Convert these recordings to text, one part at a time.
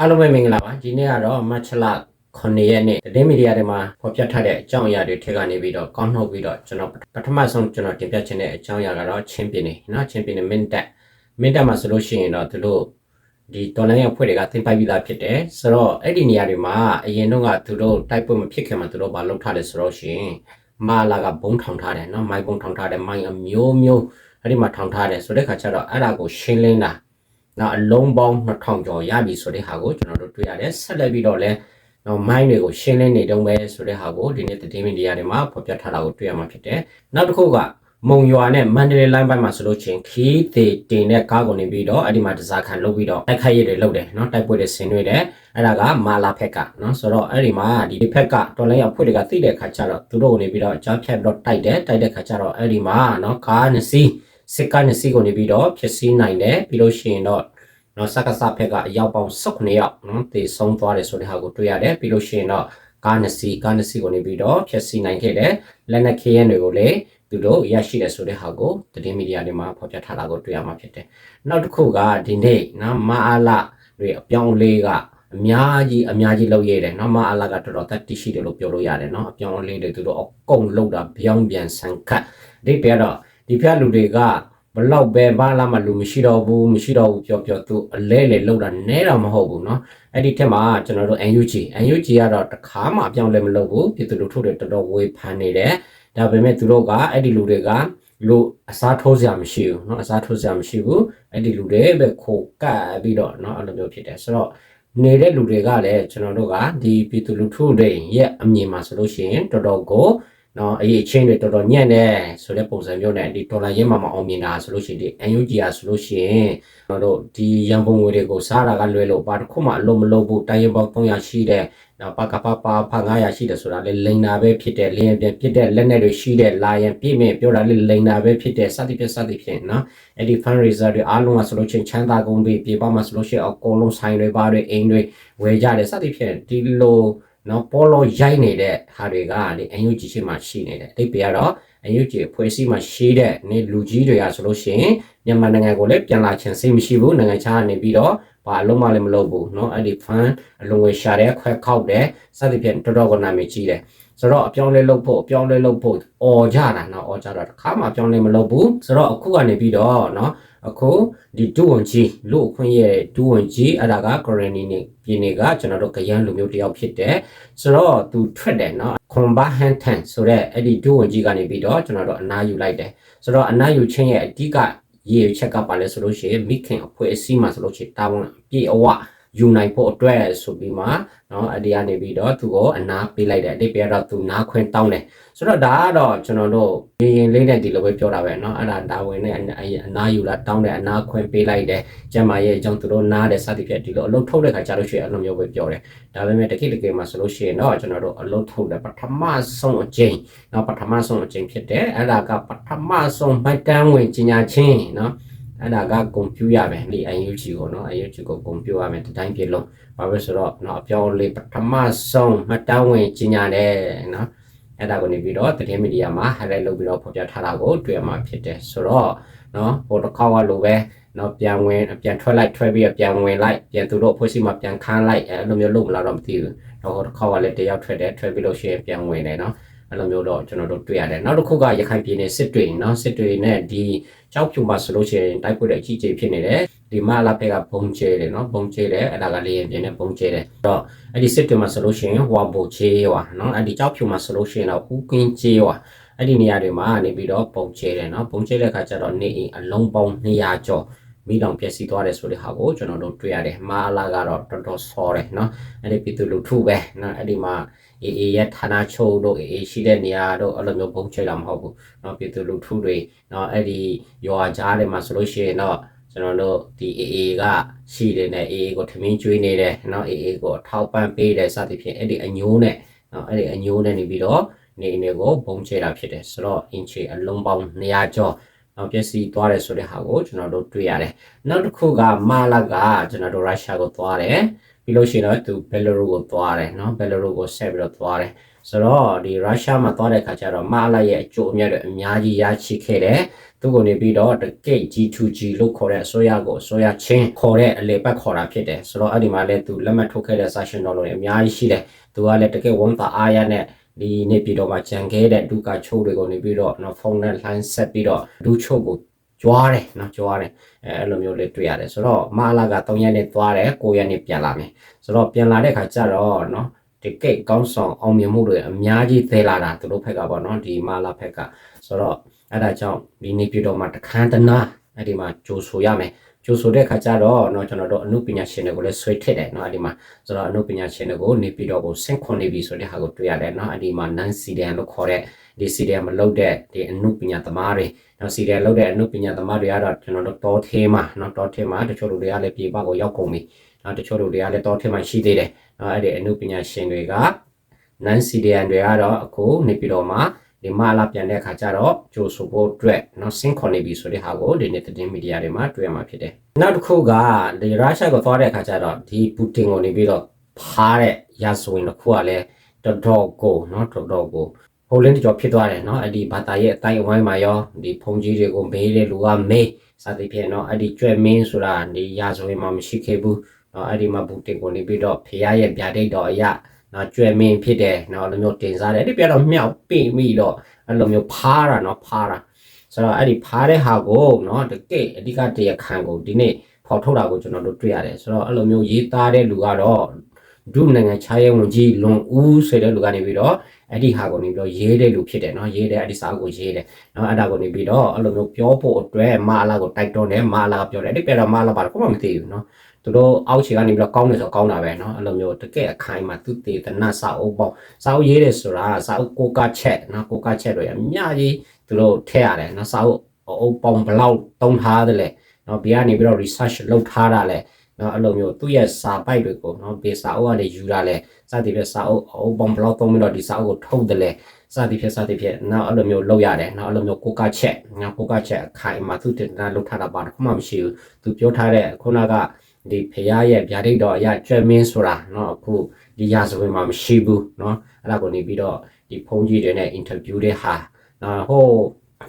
အားလုံးပဲမင်္ဂလာပါဒီနေ့ကတော့မတ်ချလ9ရက်နေ့သတင်းမီဒီယာတွေမှာဖော်ပြထားတဲ့အကြောင်းအရာတွေထက်ကနေပြီးတော့ကောင်းနှုတ်ပြီးတော့ကျွန်တော်ပထမဆုံးကျွန်တော်တင်ပြချင်တဲ့အကြောင်းအရာကတော့ချင်းပြည်နယ်နော်ချင်းပြည်နယ်မင်းတပ်မင်းတပ်မှာဆိုလို့ရှိရင်တော့သူတို့ဒီတော်လိုင်းရဖွဲ့တွေကသိမ်းပိုက်ပြီးသားဖြစ်တယ်ဆိုတော့အဲ့ဒီနေရာတွေမှာအရင်တော့ကသူတို့တိုက်ပွဲမဖြစ်ခင်မှာသူတို့ဘာလုပ်ထားလဲဆိုတော့ရှင်မာလာကဘုံထောင်ထားတယ်နော်မိုင်းဘုံထောင်ထားတယ်မိုင်းအမျိုးမျိုးအဲ့ဒီမှာထောင်ထားတယ်ဆိုတဲ့ခါကျတော့အဲ့ဒါကိုရှင်းလင်းတာ နော်အလုံးပေါင်း2000ကျော်ရပြီဆိုတဲ့ဟာကိုကျွန်တော်တို့တွေ့ရတယ်ဆက်လက်ပြီးတော့လဲနော်မိုင်းတွေကိုရှင်းလင်းနေတုန်းပဲဆိုတဲ့ဟာကိုဒီနေ့သတင်းမီဒီယာတွေမှာဖော်ပြထားတာကိုတွေ့ရမှာဖြစ်တယ်နောက်တစ်ခုကမုံရွာနဲ့မန္တလေးလိုင်းပိုင်းမှာဆိုလို့ချင်းခီးတေတင်တဲ့ကားကိုနေပြီးတော့အဲ့ဒီမှာတစားခံလုပ်ပြီးတော့တိုက်ခိုက်ရည်တွေလုပ်တယ်နော်တိုက်ပွဲတွေဆင်နွှဲတယ်အဲ့ဒါကမာလာဖက်ကနော်ဆိုတော့အဲ့ဒီမှာဒီဖက်ကတော်လိုင်းအဖွဲ့တွေကသိတဲ့ခါကျတော့သူတို့ကိုနေပြီးတော့ကြားဖြတ်ပြီးတော့တိုက်တယ်တိုက်တဲ့ခါကျတော့အဲ့ဒီမှာနော်ကားနှစ်စီး စစ်ကားနှစ်စီးကိုနေပြီးတော့ဖြစ်စည်းနိုင်တယ်ပြီးလို့ရှိရင်တော့နော်စက္ကစဖက်ကအယောက်ပေါင်း19ယောက်နော်တေဆုံးသွားတယ်ဆိုတဲ့ဟာကိုတွေ့ရတယ်ပြီးလို့ရှိရင်တော့ကားနှစ်စီးကားနှစ်စီးကိုနေပြီးတော့ဖြည့်ဆည်းနိုင်ခဲ့တယ်လက်နက်ခဲယမ်းတွေကိုလည်းသူတို့ရရှိတယ်ဆိုတဲ့ဟာကိုသတင်းမီဒီယာတွေမှာဖော်ပြထားတာကိုတွေ့ရမှာဖြစ်တယ်နောက်တစ်ခုကဒီနေ့နော်မအားလတွေအပြောင်းအလေးကအများကြီးအများကြီးလုပ်ရတယ်နော်မအားလကတော်တော်တက်တိရှိတယ်လို့ပြောလို့ရတယ်နော်အပြောင်းအလေးတွေသူတို့အကုန်လုပ်တာပြောင်းပြန်ဆန်ခတ်ဒီပြတော့ ဒီဖက်လူတွေက ဘလောက်ပဲဘာလာမှလူမရှိတော့ဘူးမရှိတော့ဘူးပြောပြောသူအလဲလေလောက်တာနဲတာမဟုတ်ဘူးเนาะအဲ့ဒီထက်မှာကျွန်တော်တို့ NUG NUG ကတော့တခါမှအပြောင်းလဲမလုပ်ဘူးပြည်သူလူထုတွေတော်တော်ဝေဖန်နေတယ်ဒါပေမဲ့သူတို့ကအဲ့ဒီလူတွေကလူအစားထိုးစရာမရှိဘူးเนาะအစားထိုးစရာမရှိဘူးအဲ့ဒီလူတွေပဲခိုကပ်ပြီးတော့เนาะအဲ့လိုမျိုးဖြစ်တယ်ဆိုတော့နေတဲ့လူတွေကလည်းကျွန်တော်တို့ကဒီပြည်သူလူထုတွေရဲ့အမြင်မှာဆိုလို့ရှိရင်တော်တော်ကို နော်အရေးချင်းတွေတော်တော်ညံ့တယ်ဆိုတဲ့ပုံစံမျိုးနဲ့ဒီဒေါ်လာရင်းမှာမအောင်မြင်တာဆိုလို့ရှိရင်ဒီ NUG อ่ะဆိုလို့ရှိရင်ကျွန်တော်တို့ဒီရန်ပုံငွေတွေကိုစားတာကလွယ်လို့ဘာတစ်ခုမှအလုံးမလုံးဘူးတိုင်းရပေါင်း300ရှိတယ်နော်ပါကပါပါဖ900ရှိတယ်ဆိုတာလေလိန်နာပဲဖြစ်တယ်လင်းပြန်ဖြစ်တဲ့လက်နဲ့တွေရှိတဲ့လာရင်ပြည့်မြင့်ပြောတာလေလိန်နာပဲဖြစ်တဲ့စသည်ဖြင့်စသည်ဖြင့်နော်အဲ့ဒီ fundraiser တွေအားလုံးကဆိုလို့ရှိရင်ချမ်းသာကုန်ပြီပြေပါမှာဆိုလို့ရှိရင်အကုန်လုံးဆိုင်တွေပါတွေအိမ်တွေဝယ်ကြတယ်စသည်ဖြင့်ဒီလို နော်ပေါ်လို့ရိုက်နေတဲ့ဟာတွေကဒီ NUG ရှိမှရှိနေတယ်အတိတ်ပြကတော့ NUG ဖွဲ့စည်းမှရှိတဲ့နေလူကြီးတွေကဆိုလို့ရှိရင်မြန်မာနိုင်ငံကိုလည်းပြန်လာချင်စိတ်မရှိဘူးနိုင်ငံခြားကနေပြီးတော့ဘာအလုံးမလည်းမလုပ်ဘူးเนาะအဲ့ဒီ fund အလုံးဝရှာတဲ့ခွဲခောက်တဲ့စသဖြင့်တော်တော်ကနာမည်ကြီးတယ်ဆိုတော့အပြောင်းလဲလုပ်ဖို့အပြောင်းလဲလုပ်ဖို့អော်ကြတာเนาะអော်ကြတာတစ်ခါမှအပြောင်းလဲမလုပ်ဘူးဆိုတော့အခုကနေပြီးတော့เนาะ အခုဒီဒူဝန်ကြီးလူအခွင့်ရဲ့ဒူဝန်ကြီးအဲ့ဒါကကရနီနေပြည်နယ်ကကျွန်တော်တို့ကရန်လူမျိုးတယောက်ဖြစ်တယ်ဆိုတော့သူထွက်တယ်နော်ခွန်ဘာဟန်တန်ဆိုတဲ့အဲ့ဒီဒူဝန်ကြီးကနေပြီးတော့ကျွန်တော်တို့အနားယူလိုက်တယ်ဆိုတော့အနားယူခြင်းရဲ့အဓိကရည်ချက်ကပါလဲဆိုလို့ရှိရင်မိခင်အဖွဲ့အစည်းမှာဆိုလို့ရှိရင်တာဝန်ပြေအဝ ယူနိုင်ဖို့အတွက်ဆိုပြီးမှเนาะအဒီကနေပြီးတော့သူကိုအနာပေးလိုက်တယ်အတိတ်ပြတော့သူနာခွင့်တောင်းတယ်ဆိုတော့ဒါကတော့ကျွန်တော်တို့ရင်ရင်လေးနဲ့ဒီလိုပဲပြောတာပဲเนาะအဲ့ဒါဒါဝင်နဲ့အနာယူလာတောင်းတယ်အနာခွင့်ပေးလိုက်တယ်ကျမရဲ့အကြောင်းသူတို့နားတယ်စသဖြင့်ဒီလိုအလုပ်ထုတ်တဲ့ခါကျလို့ရှိရင်အဲ့လိုမျိုးပဲပြောတယ်ဒါပေမဲ့တကိတကိမှာဆိုလို့ရှိရင်တော့ကျွန်တော်တို့အလုပ်ထုတ်တယ်ပထမဆုံးအကျိန်เนาะပထမဆုံးအကျိန်ဖြစ်တယ်အဲ့ဒါကပထမဆုံးမှတ်တမ်းဝင်ကြီးညာချင်းเนาะ အဲ့ဒါကကွန်ပျူရမယ်ဒီ UNG ကိုနော် UNG ကိုကွန်ပျူရမယ်ဒီတိုင်းဖြစ်လို့ဘာပဲဆိုတော့နော်အပြောင်းလေးပထမဆုံးမှတ်တမ်းဝင်ကြီးညာတယ်နော်အဲ့ဒါကိုနေပြီးတော့သတင်းမီဒီယာမှာ highlight လုပ်ပြီးတော့ဖော်ပြထားတာကိုတွေ့ရမှာဖြစ်တယ်ဆိုတော့နော်ဟိုတစ်ခေါက်ကလိုပဲနော်ပြန်ဝင်ပြန်ထွက်လိုက်ထွက်ပြီးပြန်ဝင်လိုက်ပြန်သူတို့အဖွဲ့အစည်းမှာပြန်ခန်းလိုက်အဲ့လိုမျိုးလုပ်မလားတော့မသိဘူးတော့ဟိုတစ်ခေါက်ကလည်းတယောက်ထွက်တယ်ထွက်ပြီးလို့ရှိရင်ပြန်ဝင်တယ်နော် အဲ့လိုမျိုးတော့ကျွန်တော်တို့တွေ့ရတယ်နောက်တစ်ခုကရခိုင်ပြည်နယ်စစ်တွေเนาะစစ်တွေနဲ့ဒီကြောက်ဖြူမှာဆိုလို့ရှိရင်တိုက်ပွဲတွေအကြီးကြီးဖြစ်နေတယ်ဒီမလာဖက်ကဘုံကျဲတယ်เนาะဘုံကျဲတယ်အဲ့ဒါကလေးရင်ပြင်းနဲ့ဘုံကျဲတယ်တော့အဲ့ဒီစစ်တွေမှာဆိုလို့ရှိရင်ဟွာဘိုချေးရွာเนาะအဲ့ဒီကြောက်ဖြူမှာဆိုလို့ရှိရင်တော့ဟူကင်းချေးရွာအဲ့ဒီနေရာတွေမှာနေပြီးတော့ပုံချဲတယ်เนาะပုံချဲတဲ့အခါကျတော့နေအိမ်အလုံးပေါင်း200ကျော် မိတောင်ပျက်စီးသွားတယ်ဆိုတဲ့ဟာကိုကျွန်တော်တို့တွေ့ရတယ်မာလာကတော့တော်တော်ဆောတယ်เนาะအဲ့ဒီပြည်သူလူထုပဲเนาะအဲ့ဒီမှာအေးအေးရဲ့ဌာနချုပ်တို့အေးရှိတဲ့နေရာတို့အဲ့လိုမျိုးပုံချဲတာမဟုတ်ဘူးเนาะပြည်သူလူထုတွေเนาะအဲ့ဒီရွာကြားတွေမှာဆိုလို့ရှိရင်တော့ကျွန်တော်တို့ဒီ AA ကရှိတယ်နဲ့ AA ကိုထမင်းကျွေးနေတယ်เนาะ AA ကိုထောက်ပံ့ပေးတယ်စသဖြင့်အဲ့ဒီအညိုးနဲ့เนาะအဲ့ဒီအညိုးနဲ့နေပြီးတော့နေနေကိုဘုံချဲတာဖြစ်တယ်ဆိုတော့အင်ချီအလုံးပေါင်း200ကျော်နောက် ပျက်စီးသွားတယ်ဆိုတဲ့ဟာကိုကျွန်တော်တို့တွေ့ရတယ်နောက်တစ်ခုကမာလာကကျွန်တော်တို့ရုရှားကိုသွားတယ်ပြီးလို့ရှိရင်တော့သူဘယ်လ်ရူကိုသွားတယ်နော်ဘယ်လ်ရူကိုဆက်ပြီးတော့သွားတယ်ဆိုတော့ဒီရုရှားမှာသွားတဲ့ခါကျတော့မာလာရဲ့အကျိုးအမြတ်တွေအများကြီးရရှိခဲ့တယ်သူကနေပြီးတော့ the gate G2G လို့ခေါ်တဲ့အစိုးရကိုအစိုးရချင်းခေါ်တဲ့အလေပတ်ခေါ်တာဖြစ်တယ်ဆိုတော့အဲ့ဒီမှာလည်းသူလက်မှတ်ထုတ်ခဲ့တဲ့ session တော်တွေအများကြီးရှိတယ်သူကလည်းတကယ်ဝန်တာအားရနဲ့ ဒီနေပြည်တော်မှာကြံခဲ့တဲ့ဒုက္ခချိုးတွေကိုနေပြီးတော့နော်ဖုန်းနဲ့ line ဆက်ပြီးတော့ဒုချိုးကိုကြွားတယ်နော်ကြွားတယ်အဲအဲ့လိုမျိုးလေးတွေ့ရတယ်ဆိုတော့မာလာက3ရက်နဲ့သွားတယ်9ရက်နဲ့ပြန်လာမယ်ဆိုတော့ပြန်လာတဲ့ခါကျတော့နော်ဒီကိတ်ကောင်းဆောင်အောင်မြင်မှုတွေအများကြီးသဲလာတာသူတို့ဖက်ကပေါ့နော်ဒီမာလာဖက်ကဆိုတော့အဲ့ဒါကြောင့်ဒီနေပြည်တော်မှာတခန်းတနာအဲ့ဒီမှာကြိုဆိုရမယ် ကြိုဆိုတဲ့ခါကျတော့เนาะကျွန်တော်တို့အမှုပညာရှင်တွေကိုလည်းဆွေးထစ်တယ်เนาะအဲ့ဒီမှာဆိုတော့အမှုပညာရှင်တွေကိုနေပြည်တော်ကိုဆင့်ခွန်နေပြီဆိုတဲ့ဟာကိုတွေ့ရတယ်เนาะအဲ့ဒီမှာ non CDN လို့ခေါ်တဲ့ဒီ CDN မလုပ်တဲ့ဒီအမှုပညာသမားတွေเนาะ CDN လုပ်တဲ့အမှုပညာသမားတွေကတော့ကျွန်တော်တို့တောထဲမှာเนาะတောထဲမှာတချို့လူတွေကလည်းပြေပကိုရောက်ကုန်ပြီเนาะတချို့လူတွေကလည်းတောထဲမှာရှိသေးတယ်เนาะအဲ့ဒီအမှုပညာရှင်တွေက non CDN တွေကတော့အခုနေပြည်တော်မှာ ဒီမှာလာပြန်တဲ့အခါကျတော့ကြိုဆိုဖို့အတွက်နော်ဆင်းခေါ်နေပြီဆိုတဲ့ဟာကိုဒီနေ့သတင်းမီဒီယာတွေမှာတွေ့ရမှာဖြစ်တယ်။နောက်တစ်ခုကဒီရုရှားကိုသွားတဲ့အခါကျတော့ဒီပူတင်ကိုနေပြီးတော့ဖားတဲ့ရာဇဝင်တစ်ခုကလည်းတော်တော်ကိုနော်တော်တော်ကိုဟိုလင်းတကြောဖြစ်သွားတယ်နော်အဲ့ဒီဘာသာရဲ့အတိုင်းအဝိုင်းမှာရောဒီဖုန်ကြီးတွေကိုမေးတဲ့လူကမေးစသဖြင့်နော်အဲ့ဒီကြွယ်မင်းဆိုတာဒီရာဇဝင်မှာမရှိခဲ့ဘူးနော်အဲ့ဒီမှာဘူတင်ကိုနေပြီးတော့ဖရားရဲ့ဗျာဒိတ်တော်အရာ နော်ကျွဲမင်းဖြစ်တယ်နော်အဲ့လိုမျိုးတင်စားတယ်ဒီပြတော့မြောက်ပိမိတော့အဲ့လိုမျိုးဖားတာနော်ဖားတာဆိုတော့အဲ့ဒီဖားတဲ့ဟာကိုနော်တကယ်အဓိကတရားခံကိုဒီနေ့ဖော်ထုတ်တာကိုကျွန်တော်တို့တွေ့ရတယ်ဆိုတော့အဲ့လိုမျိုးရေးသားတဲ့လူကတော့ဒုနိုင်ငံခြားရေးဝန်ကြီးလွန်ဦးဆိုတဲ့လူကနေပြီးတော့ အဲ့ဒီဟာကိုနေပြီးတော့ရေးတဲ့လူဖြစ်တယ်နော်ရေးတဲ့အဲ့ဒီစာကိုရေးတယ်နော်အဲ့ဒါကိုနေပြီးတော့အဲ့လိုမျိုးပြောဖို့အတွက်မာလာကိုတိုက်တွန်းတယ်မာလာကပြောတယ်အဲ့ဒီပြတော့မာလာပါတော့ဘာမှမသိဘူးနော်သူတို့အောက်ခြေကနေပြီးတော့ကောင်းတယ်ဆိုကောင်းတာပဲเนาะအဲ့လိုမျိုးတကယ်အခိုင်မှာသူတည်တနတ်စာအုပ်ပေါ့စာအုပ်ရေးတယ်ဆိုတာစာအုပ်ကိုကချက်เนาะကိုကချက်တွေအများကြီးသူတို့ထည့်ရတယ်เนาะစာအုပ်အုပ်ပေါင်းဘလောက်တုံးထားတယ်လေเนาะဘေးကနေပြီးတော့ research လုပ်ထားတာလေ နော်အဲ့လိုမျိုးသူ့ရဲ့စာပိုက်တွေကိုနော်ဘေစာအုပ်ကနေယူတာလဲစသည်ဖြင့်စာအုပ်အုပ်ပေါင်းဘလောက်သုံးပြီးတော့ဒီစာအုပ်ကိုထုတ်တယ်လဲစသည်ဖြင့်စသည်ဖြင့်နောက်အဲ့လိုမျိုးလုပ်ရတယ်နောက်အဲ့လိုမျိုးကိုကချက်နော်ကိုကချက်အခိုင်အမာသူတင်တာလုပ်ထားတာပါတခုမှမရှိဘူးသူပြောထားတဲ့ခုနကဒီဖရာရဲ့ဗျာဒိတ်တော်အရာကျွဲမင်းဆိုတာနော်အခုဒီရာဇဝင်မှာမရှိဘူးနော်အဲ့ဒါကိုနေပြီးတော့ဒီဖုန်းကြီးတွေနဲ့အင်တာဗျူးတွေဟာနော်ဟို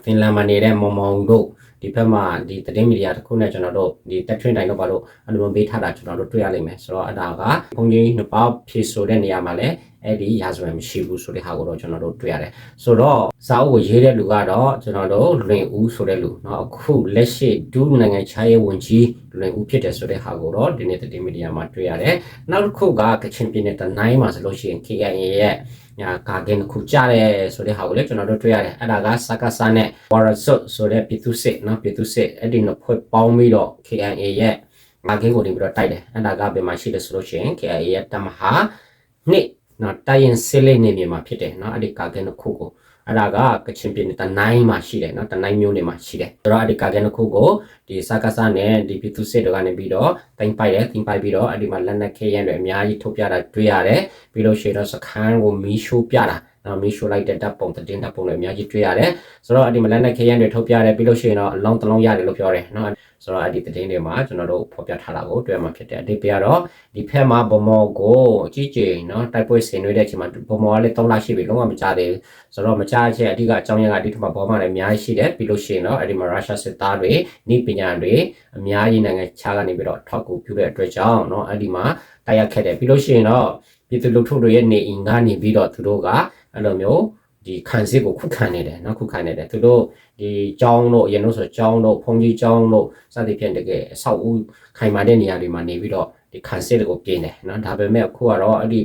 ဖင်လန်မှာနေတဲ့မော်မောင်တို့ ဒီဘက်မှာဒီသတင်းမီဒီယာတစ်ခုနဲ့ကျွန်တော်တို့ဒီတက်ထွင်းတိုင်းတော့ဘာလို့အဲ့လိုမျိုးပေးထားတာကျွန်တော်တို့တွေ့ရလိမ့်မယ်ဆိုတော့အဲ့ဒါကဘုံကြီးနှစ်ပေါက်ဖြည့်ဆိုတဲ့နေရာမှာလည်း အဲ့ဒီရာဇဝင်မရှိဘူးဆိုတဲ့ဟာကိုတော့ကျွန်တော်တို့တွေ့ရတယ်ဆိုတော့စာအုပ်ကိုရေးတဲ့လူကတော့ကျွန်တော်တို့လွင်ဦးဆိုတဲ့လူเนาะအခုလက်ရှိဒုနိုင်ငံခြားရေးဝန်ကြီးလွင်ဦးဖြစ်တယ်ဆိုတဲ့ဟာကိုတော့ဒီနေ့သတင်းမီဒီယာမှာတွေ့ရတယ်နောက်တစ်ခုကကချင်ပြည်နယ်တနိုင်းမှာဆိုလို့ရှိရင် KIA ရဲ့ညာကာကင်ခုကြတယ်ဆိုတဲ့ဟာကိုလည်းကျွန်တော်တို့တွေ့ရတယ်အဲ့ဒါကစကားဆာနဲ့ဝါရဆွတ်ဆိုတဲ့ပြည်သူစစ်เนาะပြည်သူစစ်အဲ့ဒီတော့ဖွဲ့ပေါင်းပြီးတော့ KIA ရဲ့ကာကင်ကိုနေပြီးတော့တိုက်တယ်အဲ့ဒါကဘယ်မှာရှိလဲဆိုလို့ရှိရင် KIA ရဲ့တမဟာနှစ် နော်တိုင်ရင်စစ်လေးနေမြေမှာဖြစ်တယ်နော်အဲ့ဒီကာကင်တစ်ခုကိုအဲ့ဒါကကချင်ပြည်နယ်တနိုင်းမှာရှိတယ်နော်တနိုင်းမြို့နယ်မှာရှိတယ်ဆိုတော့အဲ့ဒီကာကင်တစ်ခုကိုဒီစကားဆာနဲ့ဒီပြည်သူစစ်တွေကနေပြီးတော့တင်ပိုက်တယ်တင်ပိုက်ပြီးတော့အဲ့ဒီမှာလက်နက်ခဲရန်တွေအများကြီးထုတ်ပြတာတွေ့ရတယ်ပြီးလို့ရှိရင်တော့စခန်းကိုမီးရှို့ပြတာနော်မီးရှို့လိုက်တဲ့တပ်ပုံတင်တပ်ပုံတွေအများကြီးတွေ့ရတယ်ဆိုတော့အဲ့ဒီမှာလက်နက်ခဲရန်တွေထုတ်ပြတယ်ပြီးလို့ရှိရင်တော့အလုံးတစ်လုံးရတယ်လို့ပြောတယ်နော် ဆိုတော့အဲ့ဒီသတင်းတွေမှာကျွန်တော်တို့ဖော်ပြထားတာကိုတွေ့မှာဖြစ်တယ်အတိတ်ပြတော့ဒီဖက်မှာဗမောကိုအကြီးကျယ်နော်တိုက်ပွဲဆင်နွှဲတဲ့အချိန်မှာဗမောကလည်း3လရှိပြီလုံးဝမကြသေးဘူးဆိုတော့မကြချက်အဓိကအကြောင်းရင်းကဒီထက်မှာဘောမှာလည်းအများကြီးရှိတယ်ပြီးလို့ရှိရင်တော့အဲ့ဒီမှာရုရှားစစ်သားတွေဤပညာတွေအများကြီးနိုင်ငံခြားကနေပြီးတော့ထောက်ကူပြုတဲ့အတွက်ကြောင့်နော်အဲ့ဒီမှာတိုက်ရိုက်ခဲ့တယ်ပြီးလို့ရှိရင်တော့ပြည်သူလူထုတွေရဲ့နေအိမ်ကနေပြီးတော့သူတို့ကအဲ့လိုမျိုး ဒီခံစစ်ကိုခုခံနေတယ်နော်ခုခံနေတယ်သူတို့ဒီကျောင်းတို့အရင်လို့ဆိုကျောင်းတို့ဖုန်ကြီးကျောင်းတို့စသဖြင့်တကယ်အဆောက်အဦခိုင်မာတဲ့နေရာတွေမှာနေပြီးတော့ဒီခံစစ်တွေကိုပြင်တယ်နော်ဒါပေမဲ့အခုကတော့အဲ့ဒီ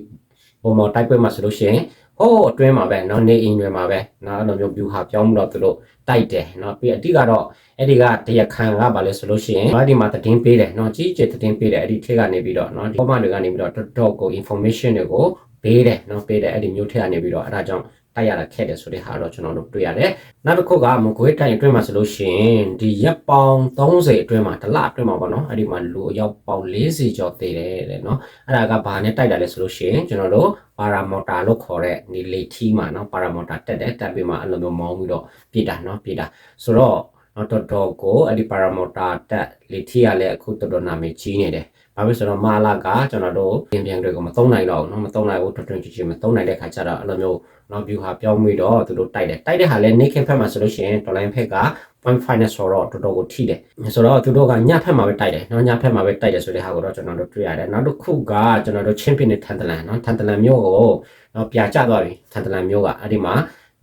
ပုံမော်တိုက်ပွဲမှာဆိုလို့ရှိရင်ဟိုးအတွင်းမှာပဲเนาะနေအိမ်တွေမှာပဲเนาะအဲ့လိုမျိုးပြူဟာပြောင်းပြီးတော့သူတို့တိုက်တယ်เนาะပြီးအတိကတော့အဲ့ဒီကတရားခံကပါလဲဆိုလို့ရှိရင်ဒီမှာသတင်းပေးတယ်เนาะကြီးကြီးသတင်းပေးတယ်အဲ့ဒီထက်ကနေပြီးတော့เนาะဒီပုံမှန်တွေကနေပြီးတော့တော်တော်ကို information တွေကိုပေးတယ်เนาะပေးတယ်အဲ့ဒီမျိုးထက်ကနေပြီးတော့အဲ့ဒါကြောင့် တိုက်ရတာခက်တယ်ဆိုတဲ့ဟာတော့ကျွန်တော်တို့တွေ့ရတယ်။နောက်တစ်ခုကမကွေးတိုင်အတွင်းမှာဆိုလို့ရှိရင်ဒီရက်ပေါင်30အတွင်းမှာတစ်လအတွင်းမှာပေါ့နော်။အဲ့ဒီမှာလူအယောက်ပေါင်40ကျော်တည်တယ်တဲ့နော်။အဲ့ဒါကဘာနဲ့တိုက်တာလဲဆိုလို့ရှိရင်ကျွန်တော်တို့ပါရာမော်တာလို့ခေါ်တဲ့ဒီလေထီးမှာနော်ပါရာမော်တာတက်တယ်တက်ပြီးမှအဲ့လိုမျိုးမောင်းပြီးတော့ပြစ်တာနော်ပြစ်တာဆိုတော့တော့တော်တော်ကိုအဲ့ဒီပါရာမော်တာတက်လေထီးကလည်းအခုတော်တော်နာမည်ကြီးနေတယ် ဘာဖြစ်ဆိုတော့မာလာကကျွန်တော်တို့ပြင်ပြန်တွေကိုမသုံးနိုင်တော့ဘူးเนาะမသုံးနိုင်ဘူးတွတ်တွတ်ချီချီမသုံးနိုင်တဲ့ခါကျတော့အဲ့လိုမျိုးเนาะ view ဟာပြောင်းပြီးတော့သူတို့တိုက်တယ်တိုက်တဲ့ဟာလဲ naked ဖက်မှာဆိုလို့ရှိရင် dollar ဖက်က 0.5နဲ့ဆိုတော့တော်တော်ကိုထိတယ်ဆိုတော့သူတို့ကညဖက်မှာပဲတိုက်တယ်เนาะညဖက်မှာပဲတိုက်တယ်ဆိုတဲ့ဟာကိုတော့ကျွန်တော်တို့တွေ့ရတယ်နောက်တစ်ခုကကျွန်တော်တို့ချင်းပြင်းနဲ့ထန်တလန်เนาะထန်တလန်မျိုးကိုเนาะပြာကျသွားပြီထန်တလန်မျိုးကအဲ့ဒီမှာ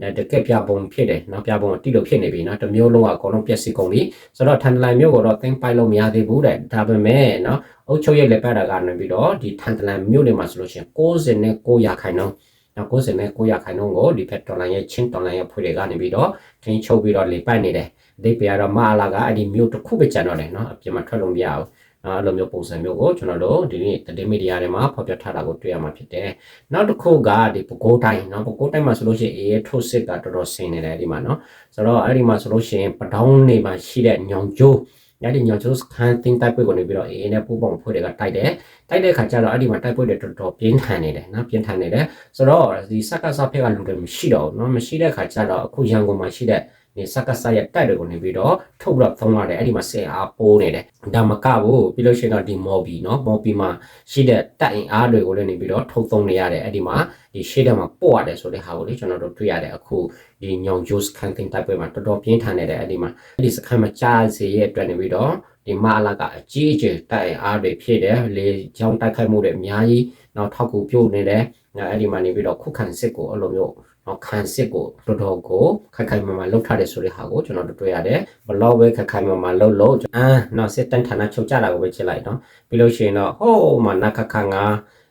နဲ့တကက်ပြပုံဖြစ်တယ်နော်ပြပုံတိလို့ဖြစ်နေပြီနော်တမျိုးလုံးကအကုန်လုံးပြက်စီကုန်ပြီဆိုတော့ထန်တလန်မျိုးကတော့သိမ့်ပိုက်လို့မရသေးဘူးတဲ့ဒါပေမဲ့နော်အုတ်ချုပ်ရိတ်လက်ပတ်တာကနေပြီးတော့ဒီထန်တလန်မျိုးတွေမှာဆိုလို့ရှိရင်60နဲ့900ခိုင်နှုန်းနော်60နဲ့900ခိုင်နှုန်းကိုဒီဖက်ဒေါ်လာရဲ့ချင်းဒေါ်လာရဲ့ဖွေတွေကနေပြီးတော့ထင်းချုပ်ပြီးတော့လေပတ်နေတယ် အဓိပ္ပာယ်ကတော့မအလာကအဲ့ဒီမျိုးတစ်ခုပဲကျန်တော့တယ်နော်အပြင်မှာထွက်လို့မရဘူးနော်အဲ့လိုမျိုးပုံစံမျိုးကိုကျွန်တော်တို့ဒီနေ့တည်မီဒီယာတွေမှာဖော်ပြထားတာကိုတွေ့ရမှာဖြစ်တယ်နောက်တစ်ခုကဒီပကိုးတိုင်းနော်ပကိုးတိုင်းမှာဆိုလို့ရှိရင်အေးထိုးစစ်ကတော်တော်ဆင်နေတယ်ဒီမှာနော်ဆိုတော့အဲ့ဒီမှာဆိုလို့ရှိရင်ပတောင်းနေမှာရှိတဲ့ညောင်ကျိုးညဒီညောင်ကျိုးစခန်းတင်းတိုက်ပွဲကိုနေပြီးတော့အေးနဲ့ပူပေါင်းဖွဲ့တွေကတိုက်တယ်တိုက်တဲ့ခါကျတော့အဲ့ဒီမှာတိုက်ပွဲတွေတော်တော်ပြင်းထန်နေတယ်နော်ပြင်းထန်နေတယ်ဆိုတော့ဒီစက္ကစဖက်ကလူတွေမရှိတော့ဘူးနော်မရှိတဲ့ခါကျတော့အခုရန်ကုန်မှာရှိတဲ့ ဒီစက္ကစရဲ့တိုက်တွေကိုနေပြီးတော့ထုတ်ပြီးတော့သုံးရတယ်အဲ့ဒီမှာဆင်အားပိုးနေတယ်ဒါမကဘူးပြီးလို့ရှိရင်တော့ဒီမော်ဘီနော်မော်ဘီမှာရှိတဲ့တိုက်အင်အားတွေကိုလည်းနေပြီးတော့ထုတ်သုံးနေရတယ်အဲ့ဒီမှာဒီရှေ့တက်မှာပို့ရတယ်ဆိုတဲ့ဟာကိုလေကျွန်တော်တို့တွေ့ရတယ်အခုဒီညောင်ဂျိုးစကန်တင်တိုက်ပွဲမှာတော်တော်ပြင်းထန်နေတယ်အဲ့ဒီမှာအဲ့ဒီစကန်မှာကြားစေရဲ့အတွက်နေပြီးတော့ဒီမအလာကအကြီးအကျယ်တိုက်အားတွေဖြစ်တယ်လေကြောင်းတိုက်ခိုက်မှုတွေအများကြီးနောက်ထောက်ကူပြုတ်နေတယ်အဲ့ဒီမှာနေပြီးတော့ခုခံစစ်ကိုအဲ့လိုမျိုးနော် ခံစစ်ကိုတော်တော်ကိုခိုင်ခိုင်မာမာလှုပ်ထားတယ်ဆိုတဲ့ဟာကိုကျွန်တော်တို့တွေ့ရတယ်ဘလောက်ပဲခိုင်ခိုင်မာမာလှုပ်လို့အာနော်စစ်တန်ဌာနချုပ်ကြတာကိုပဲချစ်လိုက်နော်ပြီးလို့ရှိရင်တော့ဟိုးမနခခငါ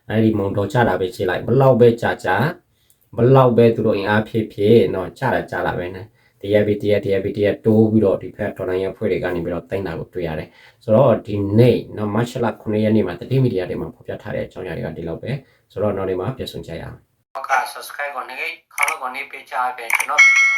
အဲ့ဒီမုံတော်ကြတာပဲချစ်လိုက်ဘလောက်ပဲကြာကြာဘလောက်ပဲသူတို့အင်အားဖြစ်ဖြစ်နော်ကြတာကြလာပဲနဲ့တရားပြီးတရားတရားပြီးတရားတိုးပြီးတော့ဒီဖက်ဒေါ်လာရဖွဲ့တွေကနေပြီးတော့တင်တာကိုတွေ့ရတယ်ဆိုတော့ဒီနေ့နော်မတ်လ9ရက်နေ့မှာတတိမီဒီယာတွေမှာဖော်ပြထားတဲ့အကြောင်းအရာတွေကဒီလောက်ပဲဆိုတော့နောက်နေ့မှာပြန်ဆုံကြရအောင်ဟုတ် ကဲ့ subscribe ကိုနေခေါင်းကိုနေပေးချပေးကျွန်တော်ဗီဒီယို